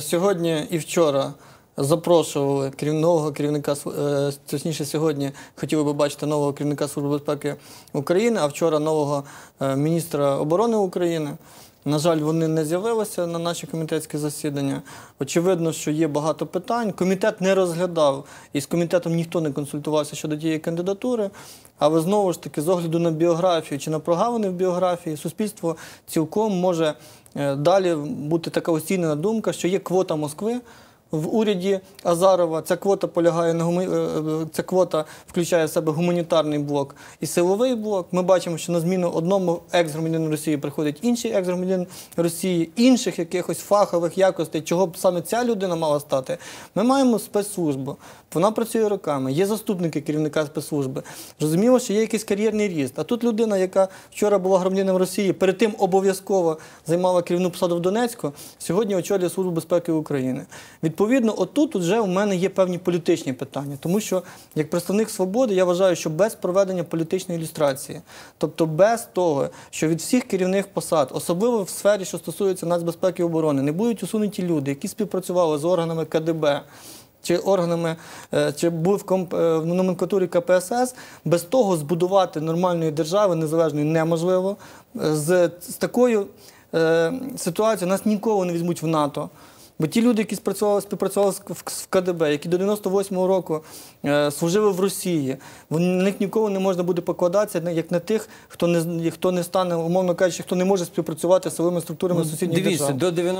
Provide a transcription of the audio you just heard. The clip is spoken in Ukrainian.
Сьогодні і вчора запрошували керів- нового керівника, е, точніше сьогодні хотіли би бачити нового керівника Служби безпеки України, а вчора нового е, міністра оборони України. На жаль, вони не з'явилися на наші комітетські засідання. Очевидно, що є багато питань. Комітет не розглядав, і з комітетом ніхто не консультувався щодо тієї кандидатури. Але знову ж таки, з огляду на біографію чи на прогалини в біографії, суспільство цілком може е, далі бути така оцінена думка, що є квота Москви. В уряді Азарова ця квота полягає на гумі... е, е, ця квота включає в себе гуманітарний блок і силовий блок. Ми бачимо, що на зміну одному екс-громадянину Росії приходить інший екс-громадянин Росії, інших якихось фахових якостей, чого б саме ця людина мала стати. Ми маємо спецслужбу. Вона працює роками, є заступники керівника спецслужби. Зрозуміло, що є якийсь кар'єрний ріст. А тут людина, яка вчора була громадянином Росії, перед тим обов'язково займала керівну посаду в Донецьку, сьогодні очолює Службу безпеки України. Відповідно, отут вже у мене є певні політичні питання, тому що як представник свободи я вважаю, що без проведення політичної ілюстрації, тобто без того, що від всіх керівних посад, особливо в сфері, що стосується нацбезпеки і оборони, не будуть усунуті люди, які співпрацювали з органами КДБ. Чи органами, е, чи були в, е, в номенклатурі КПСС, без того збудувати нормальної держави незалежної неможливо. Е, З, з такою е, ситуацією нас ніколи не візьмуть в НАТО. Бо ті люди, які спрацювали, співпрацювали в, КДБ, які до 98-го року е, служили в Росії, вони, на них ніколи не можна буде покладатися як на тих, хто не, хто не стане, умовно кажучи, хто не може співпрацювати з силовими структурами сусідніх Дивіться, держав. до 90